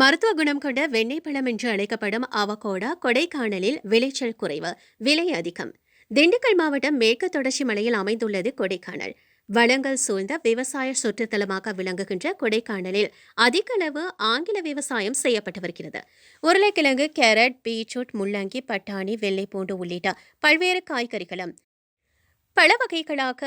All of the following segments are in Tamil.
மருத்துவ குணம் கொண்ட வெண்ணெய் பழம் என்று அழைக்கப்படும் அவகோடா கொடைக்கானலில் விளைச்சல் குறைவு விலை அதிகம். திண்டுக்கல் மாவட்டம் மேற்கு தொடர்ச்சி மலையில் அமைந்துள்ளது கொடைக்கானல். வளங்கள் சூழ்ந்த விவசாய சுற்றுத்தலமாக விளங்குகின்ற கொடைக்கானலில் அதிக அளவு ஆங்கில விவசாயம் செய்யப்பட்டு வருகிறது. உருளைக்கிழங்கு கேரட் பீட்ரூட் முள்ளங்கி பட்டாணி வெள்ளைப்பூண்டு உள்ளிட்ட பல்வேறு காய்கறிகளும் பல வகைகளாக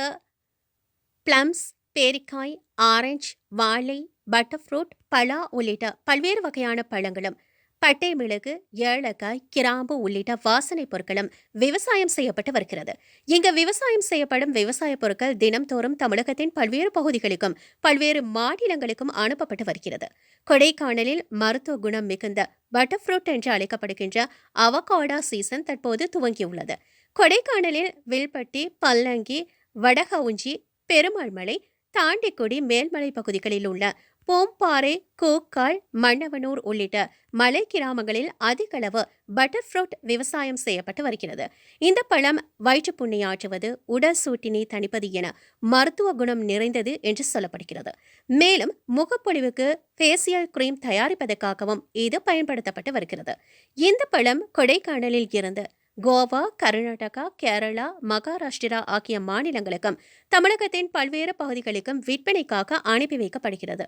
பிளம்ஸ் பேரிக்காய் ஆரஞ்சு வாழை பட்டர்ஃப்ரூட் பலா உள்ளிட்ட பல்வேறு வகையான பழங்களும் பட்டை மிளகு ஏலக்காய் கிராம்பு உள்ளிட்ட வாசனை பொருட்களும் விவசாயம் செய்யப்பட்டு வருகிறது. இங்கு விவசாயம் செய்யப்படும் விவசாய பொருட்கள் தினம்தோறும் தமிழகத்தின் பல்வேறு பகுதிகளுக்கும் பல்வேறு மாநிலங்களுக்கும் அனுப்பப்பட்டு வருகிறது. கொடைக்கானலில் மருத்துவ குணம் மிகுந்த பட்டர்ஃப்ரூட் என்று அழைக்கப்படுகின்ற அவகாடா சீசன் தற்போது துவங்கியுள்ளது. கொடைக்கானலில் வில்பட்டி பல்லங்கி வடகவுஞ்சி பெருமாள் மலை தாண்டிக்குடி மேல்மலை பகுதிகளில் உள்ள பூம்பாறை கூக்கால் மன்னவனூர் உள்ளிட்ட மலை கிராமங்களில் அதிகளவு பட்டர்ஃப்ரூட் விவசாயம் செய்யப்பட்டு வருகிறது. இந்த பழம் வயிற்று புண்ணியாற்றுவது உடல் சூட்டினை தணிப்பது என மருத்துவ குணம் நிறைந்தது என்று சொல்லப்படுகிறது. மேலும் முகப்பொழிவுக்கு ஃபேசியல் கிரீம் தயாரிப்பதற்காகவும் இது பயன்படுத்தப்பட்டு வருகிறது. இந்த பழம் கொடைக்கானலில் இருந்து கோவா கர்நாடகா கேரளா மகாராஷ்டிரா ஆகிய மாநிலங்களுக்கும் தமிழகத்தின் பல்வேறு பகுதிகளுக்கும் விற்பனைக்காக அனுப்பி வைக்கப்படுகிறது.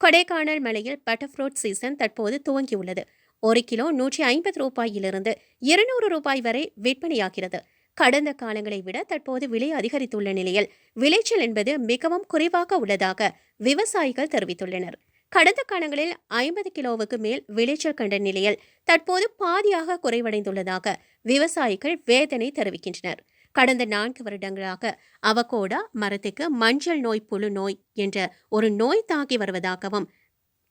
கொடைக்கானல் மலையில் பட்டர்ஃப்ரூட் சீசன் தற்போது துவங்கியுள்ளது. ஒரு கிலோ நூற்றி ஐம்பது ரூபாயிலிருந்து இருநூறு ரூபாய் வரை விற்பனையாகிறது. கடந்த காலங்களை விட தற்போது விலை அதிகரித்துள்ள நிலையில் விளைச்சல் என்பது மிகவும் குறைவாக உள்ளதாக விவசாயிகள் தெரிவித்துள்ளனர். கடந்த காலங்களில் ஐம்பது கிலோவுக்கு மேல் விளைச்சல் கண்ட நிலையில் தற்போது பாதியாக குறைவடைந்துள்ளதாக விவசாயிகள் வேதனை தெரிவிக்கின்றனர். கடந்த நான்கு வருடங்களாக அவகோடா மரத்துக்கு மஞ்சள் நோய் புழு நோய் என்ற ஒரு நோய் தாக்கி வருவதாகவும்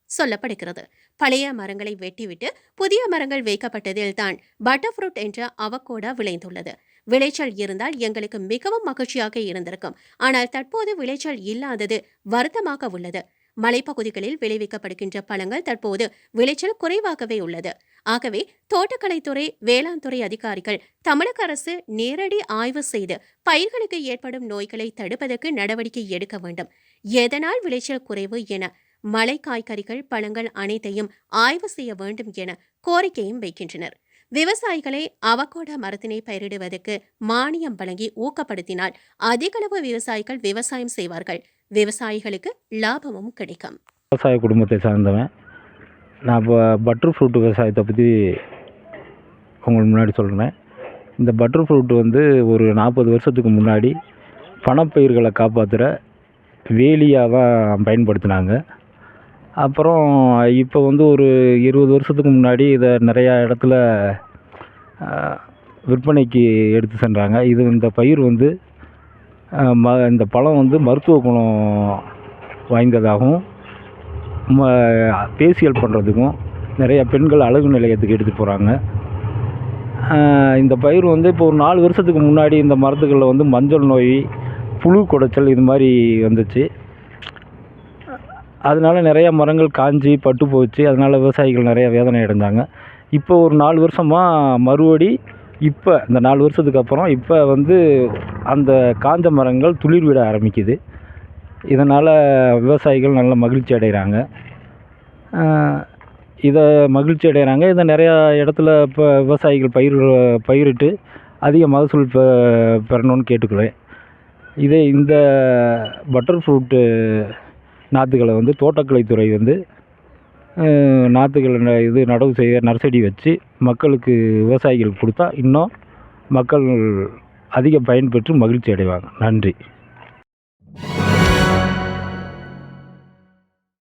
சொல்லப்படுகிறது. பழைய மரங்களை வெட்டிவிட்டு புதிய மரங்கள் வைக்கப்பட்டதில் தான் பட்டர்ஃப்ரூட் என்ற அவகோடா விளைந்துள்ளது. விளைச்சல் இருந்தால் எங்களுக்கு மிகவும் மகிழ்ச்சியாக இருந்திருக்கும். ஆனால் தற்போது விளைச்சல் இல்லாதது வருத்தமாக உள்ளது. மலைப்பகுதிகளில் விளைவிக்கப்படுகின்ற பழங்கள் தற்போது விளைச்சல் குறைவாகவே உள்ளது. ஆகவே தோட்டக்கலைத்துறை வேளாண் துறை அதிகாரிகள் தமிழக அரசு நேரடி ஆய்வு செய்து பயிர்களுக்கு ஏற்படும் நோய்களை தடுப்பதற்கு நடவடிக்கை எடுக்க வேண்டும். எதனால் விளைச்சல் குறைவு என மலை காய்கறிகள் பழங்கள் அனைத்தையும் ஆய்வு செய்ய வேண்டும் என கோரிக்கையும் வைக்கின்றனர். விவசாயிகளை அவகோடா மரத்தினை பயிரிடுவதற்கு மானியம் வழங்கி ஊக்கப்படுத்தினால் அதிகளவு விவசாயிகள் விவசாயம் செய்வார்கள். விவசாயிகளுக்கு லாபமும் கிடைக்கும். விவசாய குடும்பத்தை சார்ந்தவன். நான் இப்போ பட்டர் ஃப்ரூட் விவசாயத்தை பற்றி உங்களுக்கு முன்னாடி சொல்கிறேன் இந்த பட்டர் ஃப்ரூட் வந்து ஒரு நாற்பது வருஷத்துக்கு முன்னாடி பணப்பயிர்களை காப்பாற்றுற வேலியாக தான் பயன்படுத்தினாங்க. அப்புறம் இப்போ வந்து ஒரு இருபது வருஷத்துக்கு முன்னாடி இதை நிறையா இடத்துல விற்பனைக்கு எடுத்து சென்றாங்க. இது இந்த பயிர் வந்து ம இந்த பழம் வந்து மருத்துவ குணம் வாய்ந்ததாகவும் ம பேசியல் பண்ணுறதுக்கும் நிறைய பெண்கள் அழகு நிலையத்துக்கு எடுத்துகிட்டு போகிறாங்க இந்த பயிர் வந்து இப்போ ஒரு நாலு வருஷத்துக்கு முன்னாடி இந்த மரத்துகளில் வந்து மஞ்சள் நோய் புழு குடைச்சல் இது மாதிரி வந்துச்சு. அதனால நிறையா மரங்கள் காஞ்சி பட்டு போச்சு. அதனால் விவசாயிகள் நிறையா வேதனை அடைஞ்சாங்க இப்போ ஒரு நாலு வருஷமாக மறுபடி இப்போ இந்த நாலு வருஷத்துக்கு அப்புறம் இப்போ வந்து அந்த காஞ்ச மரங்கள் துளிர் விட ஆரம்பிக்குது. இதனால் விவசாயிகள் நல்ல மகிழ்ச்சி அடைகிறாங்க இதை மகிழ்ச்சி அடைகிறாங்க இதை நிறையா இடத்துல இப்போ விவசாயிகள் பயிர் பயிரிட்டு அதிக மகசூல் பெ பெறணும்னு கேட்டுக்கிறேன். இதே இந்த பட்டர் ஃப்ரூட்டு நாற்றுகளை வந்து தோட்டக்கலைத்துறை வந்து நாற்றுகள் ந- இது நடவு செய்ய நர்சரி வச்சு மக்களுக்கு விவசாயிகளுக்கு கொடுத்தா இன்னும் மக்கள் அதிக பயன்பெற்று மகிழ்ச்சி அடைவாங்க. நன்றி.